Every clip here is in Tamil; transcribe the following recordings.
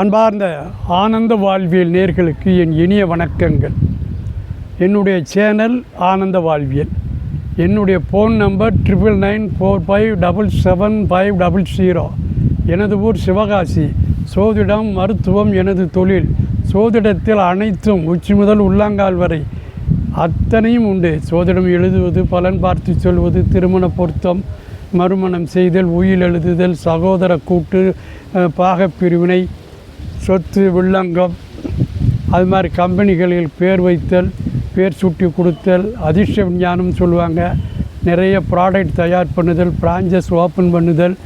அன்பார்ந்த ஆனந்த வாழ்வியல் நேர்களுக்கு என் இனிய வணக்கங்கள். என்னுடைய சேனல் ஆனந்த வாழ்வியல். என்னுடைய phone number triple nine four five double seven five double zero. எனது ஊர் சிவகாசி. சோதிடம் மருத்துவம் எனது தொழில். சோதிடத்தில் அனைத்தும் உச்சி முதல் உள்ளங்கால் வரை. அத்தனையும் உண்டு. சோதிடம் எழுதுவது பலன் பார்த்து சொல்வது திருமண பொருத்தம் மறுமணம் செய்தல் உயில் எழுதுதல் சகோதர கூட்டு பாகப்பிரிவினை சொத்து வில்லங்கம் அது மாதிரி கம்பெனிகளில் பேர் வைத்தல் பேர் சுட்டி கொடுத்தல் அதிர்ஷ்ட விஞ்ஞானம் சொல்லுவாங்க. நிறைய ப்ராடக்ட் தயார் பண்ணுதல் பிரான்ச்சஸ் ஓப்பன் பண்ணுதல்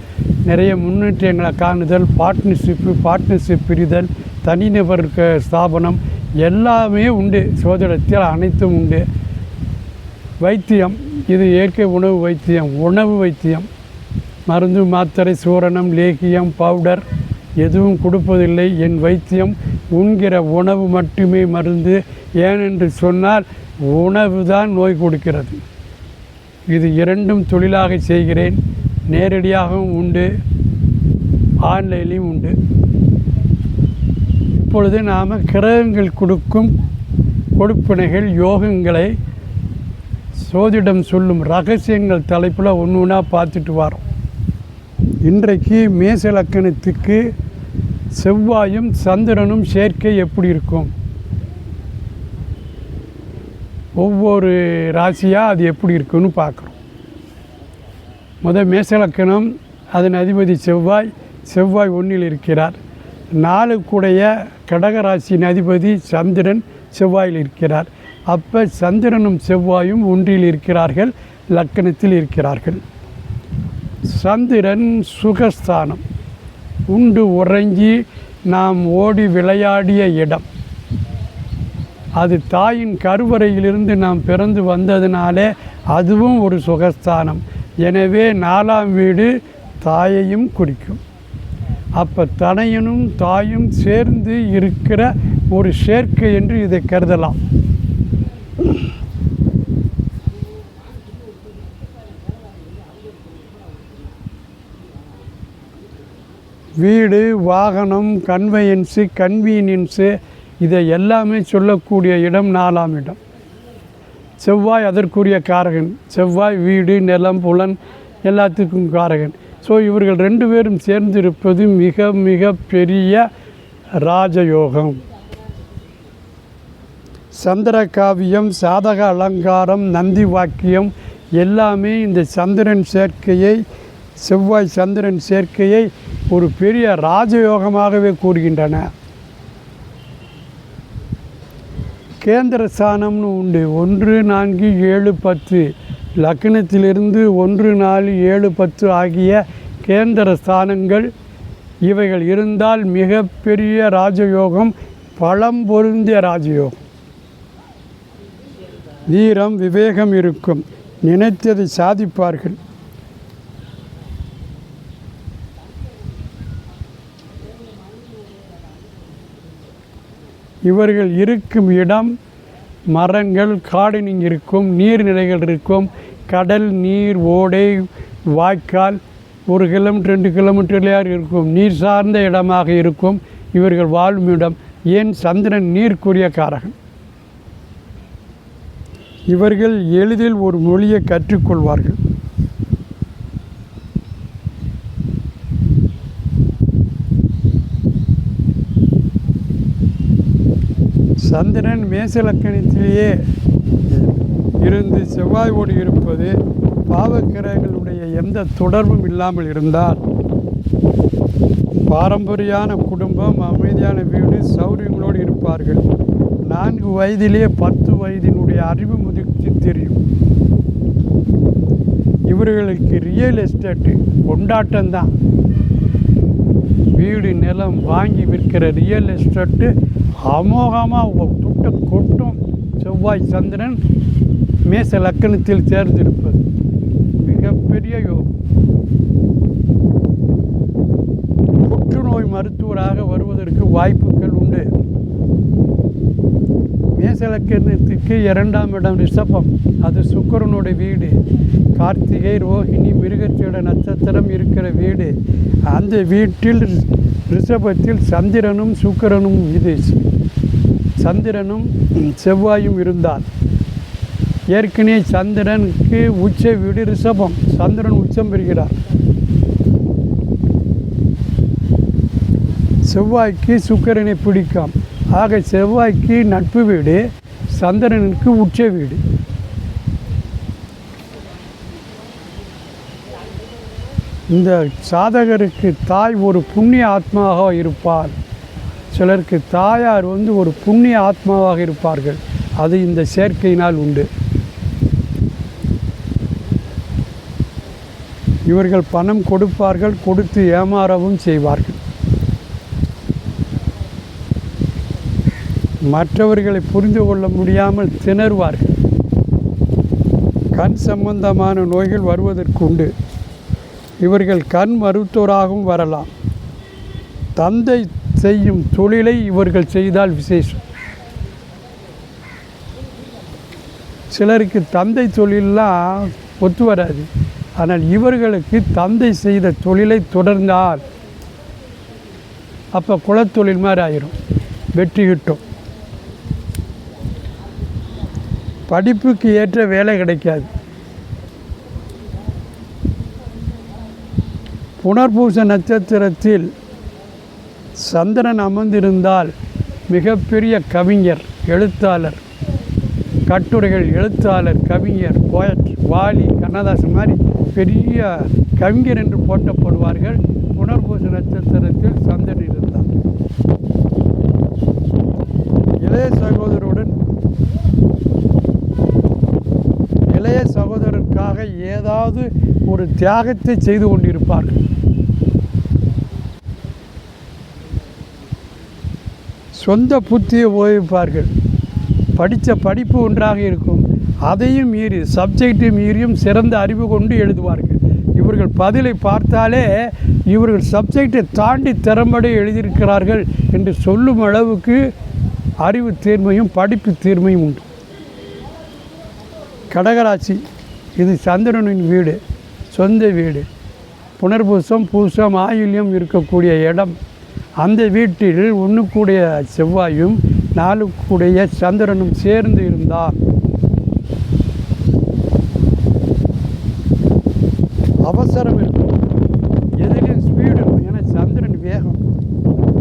நிறைய முன்னேற்றங்களை காணுதல் பார்ட்னர்ஷிப்பு பார்ட்னர்ஷிப் பிரிதல் தனிநபர் ஸ்தாபனம் எல்லாமே உண்டு. சோதனத்தில் அனைத்தும் உண்டு. வைத்தியம் இது இயற்கை உணவு வைத்தியம் உணவு வைத்தியம். மருந்து மாத்திரை சூரணம் லேகியம் பவுடர் எதுவும் கொடுப்பதில்லை. என் வைத்தியம் உண்கிற உணவு மட்டுமே மருந்து. ஏனென்று சொன்னால் உணவு தான் நோய் கொடுக்கிறது. இது இரண்டும் தொழிலாக செய்கிறேன். நேரடியாகவும் உண்டு. ஆன்லைன்லேயும் உண்டு. இப்பொழுது நாம் கிரகங்கள் கொடுக்கும் கொடுப்பினைகள் யோகங்களை சோதிடம் சொல்லும் ரகசியங்கள் தலைப்பில் ஒன்று ஒன்றா பார்த்துட்டு வரோம். இன்றைக்கு மேச லக்கணத்துக்கு செவ்வாயும் சந்திரனும் சேர்க்கை எப்படி இருக்கும்? ஒவ்வொரு ராசியாக அது எப்படி இருக்குன்னு பார்க்குறோம். முதல் மேசலக்கணம் அதன் அதிபதி செவ்வாய். செவ்வாய் ஒன்றில் இருக்கிறார். நாளுக்குடைய கடகராசியின் அதிபதி சந்திரன் செவ்வாயில் இருக்கிறார். அப்போ சந்திரனும் செவ்வாயும் ஒன்றில் இருக்கிறார்கள் லக்கணத்தில் இருக்கிறார்கள். சந்திரன் சுகஸ்தானம். உண்டு உறங்கி நாம் ஓடி விளையாடிய இடம். அது தாயின் கருவறையிலிருந்து நாம் பிறந்து வந்ததினாலே அதுவும் ஒரு சுகஸ்தானம். எனவே நாலாம் வீடு தாயையும் குறிக்கும். அப்போ தனையனும் தாயும் சேர்ந்து இருக்கிற ஒரு சேர்க்கை என்று இதை கருதலாம். வீடு வாகனம் கன்வெயன்ஸு கன்வீனியன்ஸு இதை எல்லாமே சொல்லக்கூடிய இடம் நாலாம் இடம். செவ்வாய் அதற்குரிய காரகன். செவ்வாய் வீடு நிலம் புலன் எல்லாத்துக்கும் காரகன். ஸோ இவர்கள் ரெண்டு பேரும் சேர்ந்திருப்பது மிக மிக பெரிய ராஜயோகம். சந்திர காவியம் சாதக அலங்காரம் நந்தி வாக்கியம் எல்லாமே இந்த சந்திரன் சேர்க்கையை செவ்வாய் சந்திரன் சேர்க்கையை ஒரு பெரிய ராஜயோகமாகவே கூறுகின்றன. கேந்திர ஸ்தானம்னு உண்டு. ஒன்று நான்கு ஏழு பத்து. லக்னத்திலிருந்து ஒன்று நாலு ஏழு பத்து ஆகிய கேந்திர ஸ்தானங்கள் இவைகள் இருந்தால் மிகப்பெரிய ராஜயோகம் பழம் பொருந்திய ராஜயோகம். வீரம் விவேகம் இருக்கும். நினைத்ததை சாதிப்பார்கள். இவர்கள் இருக்கும் இடம் மரங்கள் கார்டனிங் இருக்கும் நீர்நிலைகள் இருக்கும். கடல் நீர் ஓடை வாய்க்கால் ஒரு கிலோமீட்டர் ரெண்டு கிலோமீட்டர்லையார் இருக்கும். நீர் சார்ந்த இடமாக இருக்கும் இவர்கள் வாழும் இடம். ஏன் சந்திரன் நீர்க்குரிய காரகன்? இவர்கள் எளிதில் ஒரு மொழியை கற்றுக்கொள்வார்கள். சந்திரன் மேசலக்கணத்திலேயே இருந்து செவ்வாயோடு இருப்பது பாவக்கிரகங்களுடைய எந்த தொடர்பும் இல்லாமல் இருந்தால் பாரம்பரியான குடும்பம் அமைதியான வீடு சௌரியங்களோடு இருப்பார்கள். நான்கு வயதிலேயே பத்து வயதினுடைய அறிவு முதிர்ச்சி தெரியும். இவர்களுக்கு ரியல் எஸ்டேட்டு கொண்டாட்டம்தான். வீடு நிலம் வாங்கி விற்கிற ரியல் எஸ்டேட்டு அமோகமாக துட்ட கொட்டும். செவ்வாய் சந்திரன் மேச லக்கணத்தில் சேர்ந்திருப்பது. மிகப்பெரிய யோகம் புற்றுநோய் மருத்துவராக வருவதற்கு வாய்ப்புகள் உண்டு. மேசலக்கணத்துக்கு இரண்டாம் இடம் ரிஷபம். அது சுக்கரனுடைய வீடு. கார்த்திகை ரோஹிணி மிருகத்தோட நட்சத்திரம் இருக்கிற வீடு. அந்த வீட்டில் ரிஷபத்தில் சந்திரனும் சுக்கரனும் இது. சந்திரனும் செவ்வாயும் இருந்தால் ஏற்கனவே சந்திரனுக்கு உச்ச வீடு ரிஷபம். சந்திரன் உச்சம் பெறுகிறார். செவ்வாய்க்கு சுக்கரனை பிடிக்கும். ஆக செவ்வாய்க்கு நட்பு வீடு சந்திரனுக்கு உச்ச வீடு. இந்த சாதகருக்கு தாய் ஒரு புண்ணிய ஆத்மாவாக இருப்பார். சிலருக்கு தாயார் வந்து ஒரு புண்ணிய ஆத்மாவாக இருப்பார்கள். அது இந்த சேர்க்கையினால் உண்டு. இவர்கள் பணம் கொடுப்பார்கள் கொடுத்து ஏமாறவும் செய்வார்கள். மற்றவர்களை புரிந்து கொள்ள முடியாமல் திணறுவார்கள். கண் சம்பந்தமான நோய்கள் வருவதற்கு உண்டு. இவர்கள் கண் மருத்துவராகவும் வரலாம். தந்தை செய்யும் தொழிலை இவர்கள் செய்தால் விசேஷம். சிலருக்கு தந்தை தொழிலெலாம் ஒத்து வராது. ஆனால் இவர்களுக்கு தந்தை செய்த தொழிலை தொடர்ந்தால் அப்போ குலத்தொழில் மாதிரி ஆயிரும். வெற்றி கிட்டும். படிப்புக்கு ஏற்ற வேலை கிடைக்காது. புனர்பூச நட்சத்திரத்தில் சந்திரன் அமர்ந்திருந்தால் மிகப்பெரிய கவிஞர் எழுத்தாளர் கட்டுரைகள் எழுத்தாளர் கவிஞர் போயட் வாலி கண்ணதாசன் மாதிரி பெரிய கவிஞர் என்று போட்டப்படுவார்கள் புனர்பூச நட்சத்திரத்தில் சந்திரன் இருந்தார். இளைய ஏதாவது ஒரு தியாகத்தை செய்து கொண்டிருப்பார்கள். சொந்த புத்தியை உபயோகிப்பார்கள் படித்த படிப்பு ஒன்றாக இருக்கும். அதையும் மீறி சப்ஜெக்டை மீறியும் சிறந்த அறிவு கொண்டு எழுதுவார்கள். இவர்கள் பதிலை பார்த்தாலே இவர்கள் சப்ஜெக்டை தாண்டி திறம்பட எழுதியிருக்கிறார்கள் என்று சொல்லும் அளவுக்கு அறிவு தீர்மையும் படிப்பு தீர்மையும் உண்டு. கடகராட்சி இது சந்திரனின் வீடு சொந்த வீடு. புனர்பூசம் பூசம் ஆயுள்யம் இருக்கக்கூடிய இடம். அந்த வீட்டில் ஒன்றுக்கூடிய செவ்வாயும் நாலுக்குடைய சந்திரனும் சேர்ந்து இருந்தால் அவசரம் இருக்கும். எதிலும் ஸ்பீடு இருக்கும் ஏன்னா சந்திரன் வேகம்.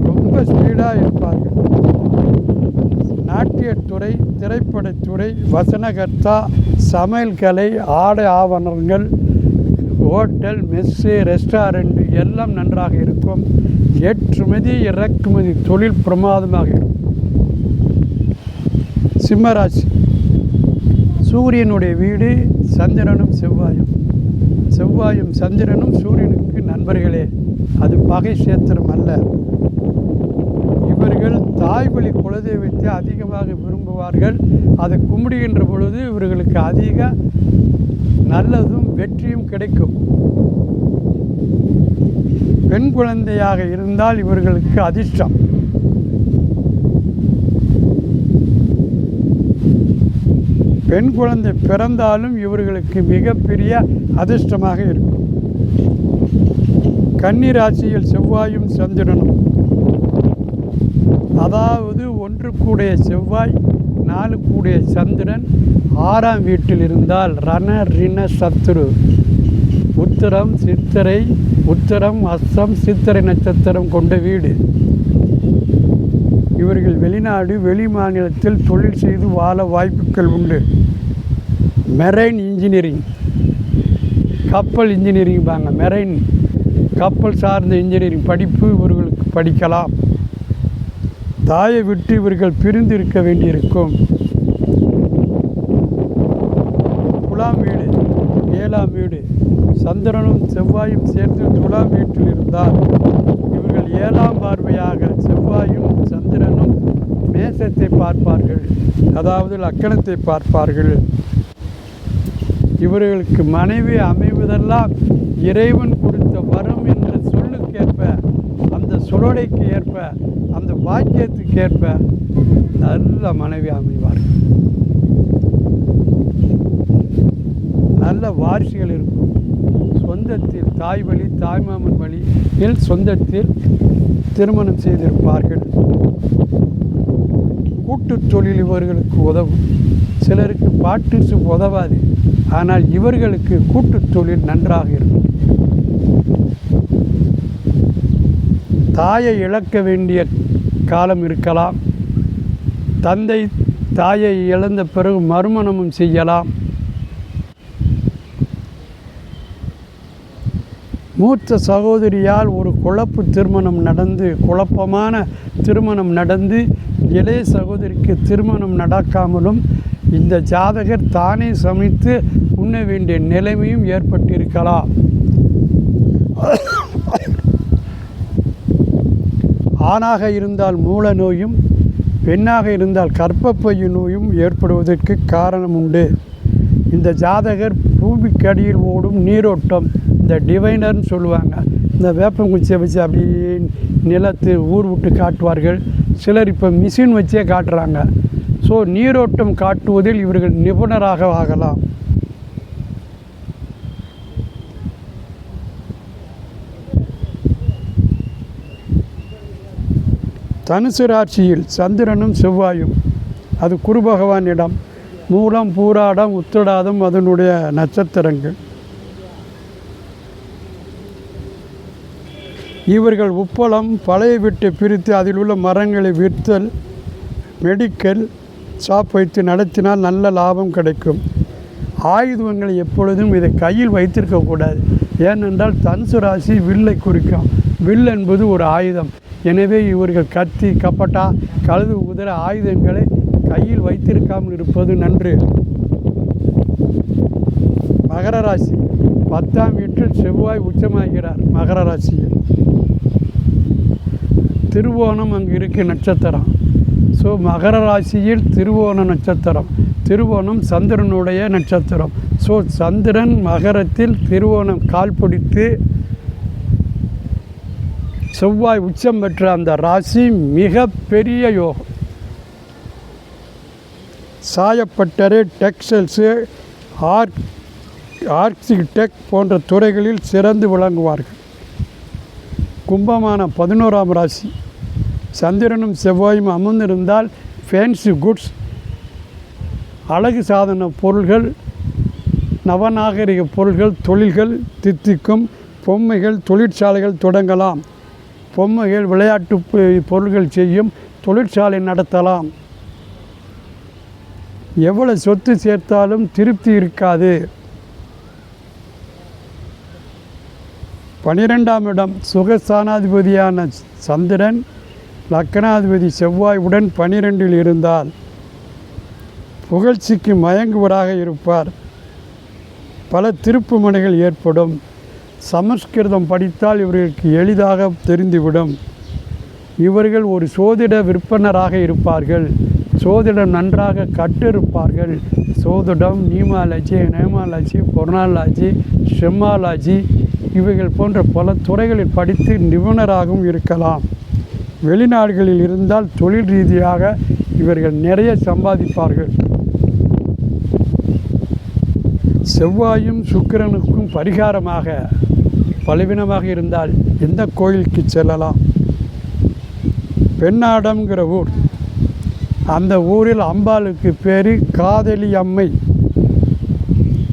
ரொம்ப ஸ்பீடாக இருப்பார்கள். நாட்டியத்துறை திரைப்படத்துறை வசனகர்த்தா சமையல் கலை ஆடை ஆவணங்கள் ஹோட்டல் மெஸ்ஸு ரெஸ்டாரண்ட் எல்லாம் நன்றாக இருக்கும். ஏற்றுமதி இறக்குமதி தொழில் பிரமாதமாக இருக்கும். சிம்மராசி. சூரியனுடைய வீடு சந்திரனும் செவ்வாயும். செவ்வாயும் சந்திரனும் சூரியனுக்கு நண்பர்களே. அது பகை சேத்திரம் அல்ல. இவர்கள் தாய் குலதெய்வத்தை அதிகமாக விரும்புவார்கள். அதை கும்பிடுகின்ற பொழுது இவர்களுக்கு அதிக நல்லதும் வெற்றியும் கிடைக்கும். பெண் குழந்தையாக இருந்தால் இவர்களுக்கு அதிர்ஷ்டம். பெண் குழந்தை பிறந்தாலும் இவர்களுக்கு மிகப்பெரிய அதிர்ஷ்டமாக இருக்கும். கன்னிராசியில் செவ்வாயும் சந்திரனும். அதாவது ஒன்று கூடிய செவ்வாய் நாலு கூடிய சந்திரன் ஆறாம் வீட்டில் இருந்தால் ரண ரிண சத்துரு. உத்தரம் சித்திரை உத்தரம் அஸ்தம் சித்திரை நட்சத்திரம் கொண்ட வீடு. இவர்கள் வெளிநாடு வெளி மாநிலத்தில் தொழில் செய்து வாழ வாய்ப்புகள் உண்டு. Marine engineering. கப்பல் இன்ஜினியரிங் பாங்க மெரைன். கப்பல் சார்ந்த இன்ஜினியரிங் படிப்பு இவர்களுக்கு படிக்கலாம். தாயை விட்டு இவர்கள் பிரிந்து இருக்க வேண்டியிருக்கும். துலாம் வீடு ஏழாம் வீடு. சந்திரனும் செவ்வாயும் சேர்த்து துலாம் வீட்டில் இருந்தால் இவர்கள் ஏழாம் பார்வையாக செவ்வாயும் சந்திரனும் மேசத்தை பார்ப்பார்கள். அதாவது லக்கணத்தை பார்ப்பார்கள். இவர்களுக்கு மனைவி அமைவதெல்லாம் இறைவன் கொடுத்த வரம் ஏற்ப அந்த பாக்கியத்துக்கு ஏற்ப நல்ல மனைவி அமைவார்கள். நல்ல வாரிசுகள் இருக்கும். சொந்தத்தில் தாய் வழி தாய்மாமன் வழியில் சொந்தத்தில் திருமணம் செய்திருப்பார்கள். கூட்டு தொழில் இவர்களுக்கு உதவும். சிலருக்கு பாட்டு உதவாது. ஆனால் இவர்களுக்கு கூட்டுத் தொழில் நன்றாக இருக்கும். தாயை இழக்க வேண்டிய காலம் இருக்கலாம். தந்தை தாயை இழந்த பிறகு மறுமணமும் செய்யலாம். மூத்த சகோதரியால் ஒரு குழப்பு திருமணம் நடந்து குழப்பமான திருமணம் நடந்து இளைய சகோதரிக்கு திருமணம் நடக்காமலும் இந்த ஜாதகர் தானே சமைத்து உண்ண வேண்டிய நிலைமையும் ஏற்பட்டிருக்கலாம். ஆணாக இருந்தால் மூல நோயும் பெண்ணாக இருந்தால் கர்ப்பப்பைய நோயும் ஏற்படுவதற்கு காரணம் உண்டு இந்த ஜாதகர் பூமிக்கடியில் ஓடும் நீரோட்டம் இந்த டிவைனர்னு சொல்லுவாங்க. இந்த வேப்பங்குச்சியை வச்சு அப்படியே நிலத்து ஊர் விட்டு காட்டுவார்கள். சிலர் இப்போ மிஷின் வச்சே காட்டுறாங்க. ஸோ நீரோட்டம் காட்டுவதில் இவர்கள் நிபுணராக ஆகலாம். தனுசு ராட்சியில் சந்திரனும் செவ்வாயும் அது குரு பகவானிடம் மூலம் பூராடம் உத்திடாதம் அதனுடைய நட்சத்திரங்கள். இவர்கள் உப்பளம் பழைய விட்டு பிரித்து அதில் உள்ள மரங்களை விற்றல் மெடிக்கல் ஷாப் வைத்து நடத்தினால் நல்ல லாபம் கிடைக்கும். ஆயுதங்களை எப்பொழுதும் இதை கையில் வைத்திருக்கக்கூடாது ஏனென்றால் தனுசு ராசி வில்லை குறிக்கும். வில் என்பது ஒரு ஆயுதம். எனவே இவர்கள் கத்தி கப்பட்டா கழுது உதர ஆயுதங்களை கையில் வைத்திருக்காமல் இருப்பது நன்று. மகர ராசி. பத்தாம் வீட்டில் செவ்வாய் உச்சமாகிறார் மகர ராசியில். திருவோணம் அங்கு இருக்கு நட்சத்திரம். ஸோ மகர ராசியில் திருவோண நட்சத்திரம். திருவோணம் சந்திரனுடைய நட்சத்திரம். ஸோ சந்திரன் மகரத்தில் திருவோணம் கால் பிடித்து செவ்வாய் உச்சம் பெற்ற அந்த ராசி மிக பெரிய யோகம் சாயப்பட்டறை டெக்ஸ்டைல்ஸு ஆர்க் ஆர்கிடெக்ட் போன்ற துறைகளில் சிறந்து விளங்குவார்கள். கும்பமான பதினோராம் ராசி. சந்திரனும் செவ்வாயும் அமர்ந்திருந்தால் ஃபேன்சி குட்ஸ் அழகு சாதன பொருள்கள் நவநாகரிக பொருள்கள் தொழில்கள் தித்திக்கும் பொம்மைகள் தொழிற்சாலைகள் தொடங்கலாம். பொம்மைகள் விளையாட்டு பொருள்கள் செய்யும் தொழிற்சாலை நடத்தலாம். எவ்வளவு சொத்து சேர்த்தாலும் திருப்தி இருக்காது. பனிரெண்டாம் இடம் சுகஸ்தானாதிபதியான சந்திரன் லக்னாதிபதி செவ்வாயுடன் பனிரெண்டில் இருந்தால் புகழ்ச்சிக்கு மயங்குவராக இருப்பார். பல திருப்புமனைகள் ஏற்படும். சமஸ்கிருதம் படித்தால் இவர்களுக்கு எளிதாக தெரிந்துவிடும். இவர்கள் ஒரு சோதிட விற்பனராக இருப்பார்கள். சோதிடம் நன்றாக கற்றிருப்பார்கள். சோதிடம் நியூமாலஜி நேமாலஜி பொர்னாலஜி ஷெம்மாலஜி இவைகள் போன்ற பல துறைகளில் படித்து நிபுணராகவும் இருக்கலாம். வெளிநாடுகளில் இருந்தால் தொழில் ரீதியாக இவர்கள் நிறைய சம்பாதிப்பார்கள். செவ்வாயும் சுக்கிரனுக்கும் பரிகாரமாக. பலவீனமாக இருந்தால் எந்த கோயிலுக்கு செல்லலாம்? பெண்ணாடம்ங்கிற ஊர். அந்த ஊரில் அம்பாளுக்கு பேர் காதலி அம்மை.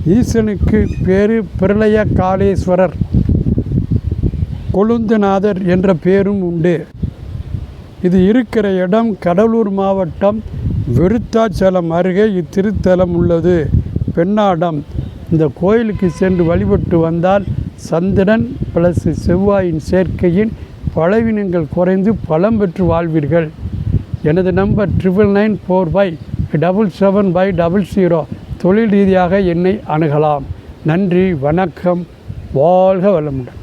ஈசனுக்கு பேர் பிரளய காளேஸ்வரர். கொழுந்துநாதர் என்ற பேரும் உண்டு. இது இருக்கிற இடம் கடலூர் மாவட்டம் விருத்தாச்சலம் அருகே இத்திருத்தலம் உள்ளது. பெண்ணாடம். இந்த கோயிலுக்கு சென்று வழிபட்டு வந்தால் சந்திரன் பிளஸ் செவ்வாயின் சேர்க்கையின் பலவீனங்கள் குறைந்து பலம் பெற்று வாழ்வீர்கள். எனது number triple nine four five double seven five double zero தொழில் ரீதியாக என்னை அணுகலாம். நன்றி வணக்கம் வாழ்க வளமுடன்.